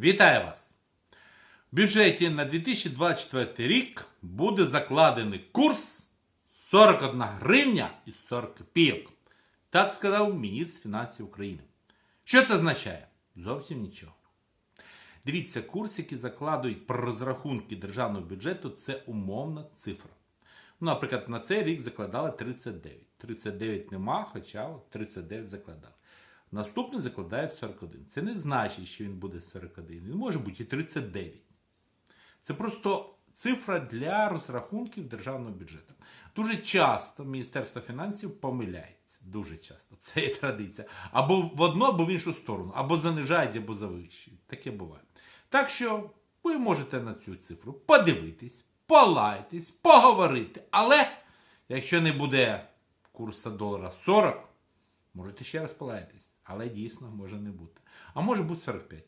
Вітаю вас! В бюджеті на 2024 рік буде закладений курс 41 гривня і 40 копійок. Так сказав міністр фінансів України. Що це означає? Зовсім нічого. Дивіться, курс, який закладують про розрахунки державного бюджету, це умовна цифра. Ну, наприклад, на цей рік закладали 39. 39 нема, хоча 39 закладали. Наступний закладають 41. Це не значить, що він буде 41. Він може бути і 39. Це просто цифра для розрахунків державного бюджету. Дуже часто Міністерство фінансів помиляється. Дуже часто. Це є традиція. Або в одну, або в іншу сторону. Або занижають, або завищують. Таке буває. Так що ви можете на цю цифру подивитись, полайтесь, поговорити. Але якщо не буде курсу долара 40, можете ще раз полаятись. Але дійсно може не бути. А може бути 45.